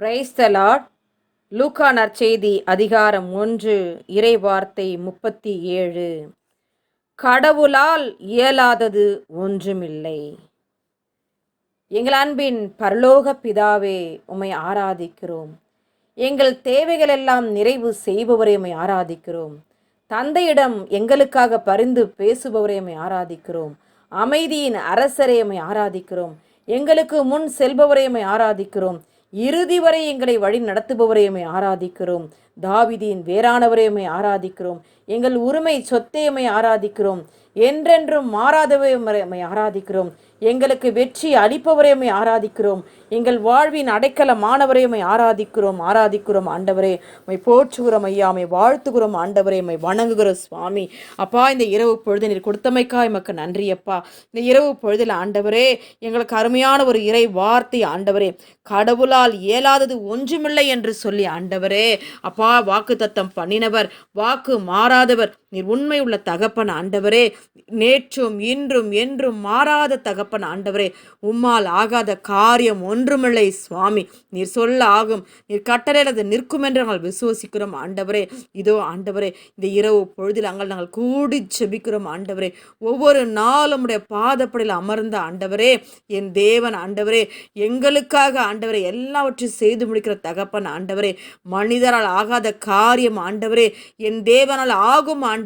Praise the Lord லூக்கானர் நற்செய்தி அதிகாரம் ஒன்று இறை வார்த்தை முப்பத்தி ஏழு. கடவுளால் இயலாதது ஒன்றுமில்லை. எங்கள் அன்பின் பரலோக பிதாவே உம்மை ஆராதிக்கிறோம். எங்கள் தேவைகளெல்லாம் நிறைவு செய்பவரை உம்மை ஆராதிக்கிறோம். தந்தையிடம் எங்களுக்காக பரிந்து பேசுபவரை உம்மை ஆராதிக்கிறோம். அமைதியின் அரசரை உம்மை ஆராதிக்கிறோம். எங்களுக்கு முன் செல்பவரை உம்மை ஆராதிக்கிறோம். இறுதி வரை எங்களை வழி நடத்துபவரையுமே ஆராதிக்கிறோம். தாவிதியின் வேறானவரையுமே ஆராதிக்கிறோம். எங்கள் உரிமை சொத்தையுமே ஆராதிக்கிறோம். என்றென்றும் மாறாதவையுமே ஆராதிக்கிறோம். எங்களுக்கு வெற்றி அளிப்பவரையுமே ஆராதிக்கிறோம். எங்கள் வாழ்வின் அடைக்கலமானவரையுமை ஆராதிக்கிறோம். ஆராதிக்கிறோம் ஆண்டவரே. மை போற்றுகிறோம் ஐயா. மை வாழ்த்துகிறோம் ஆண்டவரே. மை வணங்குகிறோம் சுவாமி. அப்பா இந்த இரவு பொழுது நீர் கொடுத்தமைக்கா எமக்கு நன்றி அப்பா. இந்த இரவு பொழுதில் ஆண்டவரே எங்களுக்கு அருமையான ஒரு இறை வார்த்தை ஆண்டவரே. கடவுளால் இயலாதது ஒன்றுமில்லை என்று சொல்லி ஆண்டவரே. அப்பா வாக்கு தத்தம் பண்ணினவர் வாக்கு மாறாதவர் நீர் உண்மை உள்ள தகப்பன் ஆண்டவரே நேற்றும் இன்றும் என்றும் மாறாத தகப்பன் ஆண்டவரே உம்மால் ஆகாத காரியம் ஒன்றுமில்லை சுவாமி. நீர் சொல்ல ஆகும் நீர் கட்டளையில் அது நிற்கும் என்று நாங்கள் விசுவசிக்கிறோம் ஆண்டவரே. இதோ ஆண்டவரே இந்த இரவு பொழுதில் நாங்கள் நாங்கள் கூடி செபிக்கிறோம் ஆண்டவரே. ஒவ்வொரு நாளும் உடைய பாதப்படையில் அமர்ந்த ஆண்டவரே என் தேவன் ஆண்டவரே எங்களுக்காக ஆண்டவரே எல்லாவற்றையும் செய்து முடிக்கிற தகப்பன் ஆண்டவரே மனிதரால் ஆகாத காரியம் ஆண்டவரே என் தேவனால் ஆகும் ஆண்டவரே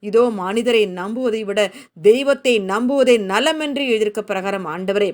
இதோ மனிதரை நம்புவதை விட தெய்வத்தை நம்புவதை நலமென்று எழுதியிருக்க பிரகாரம் ஆண்டவரே.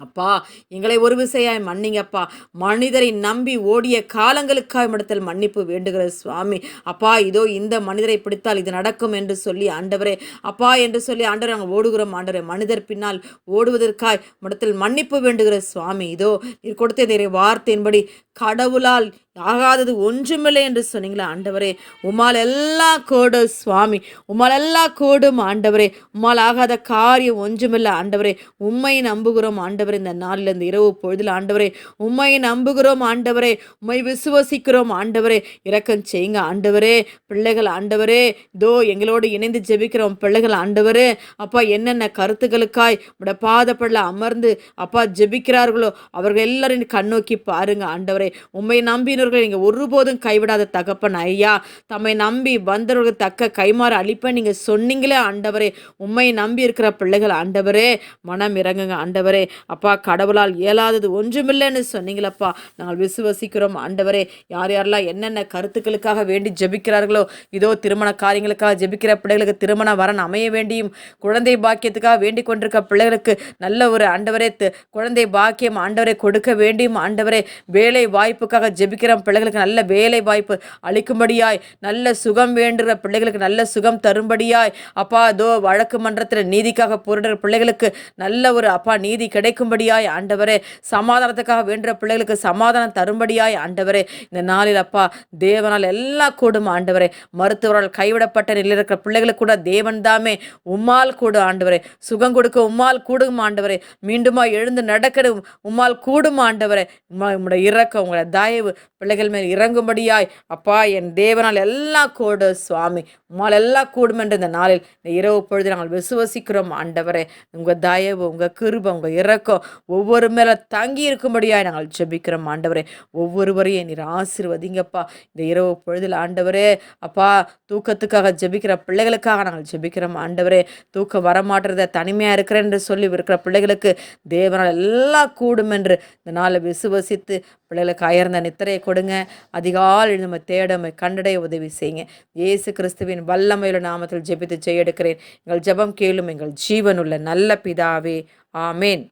அப்பா எங்களை ஒரு விசையாய் மன்னிங்கப்பா. மனிதரை நம்பி ஓடிய காலங்களுக்காக இடத்தில் மன்னிப்பு வேண்டுகிற சுவாமி. அப்பா இதோ இந்த மனிதரை பிடித்தால் இது நடக்கும் என்று சொல்லி ஆண்டவரே அப்பா என்று சொல்லி ஆண்டவர் நாங்கள் ஓடுகிறோம் ஆண்டவரே. மனிதர் பின்னால் ஓடுவதற்காய் இடத்தில் மன்னிப்பு வேண்டுகிற சுவாமி. இதோ நீர் கொடுத்த வார்த்தையின்படி கடவுளால் ஆகாதது ஒன்றுமில்லை என்று சொன்னீங்களா ஆண்டவரே? உமால் எல்லா கோடு சுவாமி உமால் எல்லா கோடும் ஆண்டவரே. உமால் ஆகாத காரியம் ஒன்றுமில்லை ஆண்டவரே. உண்மை நம்புகிறோம் ஆண்டவரே. இந்த நாளில் இந்த இரவு பொழுதில் ஆண்டவரே. உண்மை நம்புகிறோம் ஆண்டவரே. உண்மை விசுவசிக்கிறோம் ஆண்டவரே. இரக்கம் செய்யுங்க ஆண்டவரே. பிள்ளைகள் ஆண்டவரே. இதோ எங்களோடு இணைந்து ஜெபிக்கிறோம் பிள்ளைகள் ஆண்டவரே. அப்பா என்னென்ன கருத்துக்களுக்காய் உட பாதப்படல அமர்ந்து அப்பா ஜெபிக்கிறார்களோ அவர்கள் எல்லாரும் கண்ணோக்கி பாருங்க ஆண்டவரே. உண்மை நம்பினர் வந்தவர்கள் நீங்கள் ஒருபோதும் கைவிடாத தகப்பன் ஐயா. தம்மை நம்பி வந்தவர்கள் தக்க கைமாறு அழிப்ப நீங்கள் சொன்னீங்களே ஆண்டவரே. உண்மை நம்பி இருக்கிற பிள்ளைகள் ஆண்டவரே. மனம் இறங்குங்க ஆண்டவரே. அப்பா கடவுளால் இயலாதது ஒன்றுமில்லைன்னு சொன்னீங்களப்பா. நாங்கள் விசுவசிக்கிறோம் ஆண்டவரே. யார் யாரெல்லாம் என்னென்ன கருத்துக்களுக்காக வேண்டி ஜெபிக்கிறார்களோ இதோ திருமண காரியங்களுக்காக ஜெபிக்கிற பிள்ளைகளுக்கு திருமண வரன் அமைய வேண்டியும் குழந்தை பாக்கியத்துக்காக வேண்டிக் கொண்டிருக்க பிள்ளைகளுக்கு நல்ல ஒரு ஆண்டவரே குழந்தை பாக்கியம் ஆண்டவரை கொடுக்க வேண்டியும் ஆண்டவரே. வேலை வாய்ப்புக்காக ஜெபிக்கிற பிள்ளைகளுக்கு நல்ல வேலை வாய்ப்பு அளிக்கும்படியாய் நல்ல சுகம் வேண்டுகிற பிள்ளைகளுக்கு நல்ல சுகம் தரும்படியாய் அப்பா அதோ வழக்கு மன்றத்தில் நீதிக்காக போரிடுற பிள்ளைகளுக்கு நல்ல ஒரு அப்பா நீதி கிடைக்கும்படியாய் ஆண்டவரே சமாதானத்துக்காக வேண்டுற பிள்ளைகளுக்கு சமாதானம் தரும்படியாய் ஆண்டவரே இந்த நாளில் அப்பா தேவனால் எல்லாம் கூடும் ஆண்டவரே மருத்துவரால் கைவிடப்பட்ட நிலையில் இருக்கிற பிள்ளைகளுக்கு கூட தேவன் தாமே உம்மால் கூடும் ஆண்டவரே சுகம் கொடுக்க உம்மால் கூடும் ஆண்டவரே மீண்டுமா எழுந்து நடக்கணும் உம்மால் கூடும் ஆண்டவரே உங்களுடைய இறக்கம் உங்களோட தயவு பிள்ளைகள் மேல் இறங்கும்படியாய் அப்பா என் தேவனால் எல்லாம் கூட சுவாமி உம்மால் எல்லாம் கூடும் என்ற இந்த நாளில் இந்த இரவு பொழுது நாங்கள் விசுவசிக்கிறோம். ஆண்டவரே உங்கள் தயவு உங்கள் கிருபம் உங்கள் இறக்கம் ஒவ்வொரு மேலே தங்கி இருக்கும்படியாய் நாங்கள் ஜெபிக்கிறோம். ஆண்டவரே ஒவ்வொருவரையும் நீர் ஆசிர்வதிங்கப்பா. இந்த இரவு பொழுதில் ஆண்டவரே அப்பா தூக்கத்துக்காக ஜெபிக்கிற பிள்ளைகளுக்காக நாங்கள் ஜெபிக்கிறோம். ஆண்டவரே தூக்கம் வரமாட்டுறத தனிமையாக இருக்கிறேன் என்று சொல்லி இருக்கிற பிள்ளைகளுக்கு தேவனால் எல்லாம் கூடும் என்று இந்த நாளை விசுவசித்து பிள்ளைகளுக்கு அயர்ந்த நித்திரையை கொடுங்க. அதிகாலை நம்ம தேடமை கண்டடைய உதவி செய்யுங்க. இயேசு கிறிஸ்துவின் வல்லமையுள்ள நாமத்தில் ஜெபித்து ஜெயெடுக்கிறேன். எங்கள் ஜெபம் கேளும் எங்கள் ஜீவனுள்ள நல்ல பிதாவே. ஆமேன்.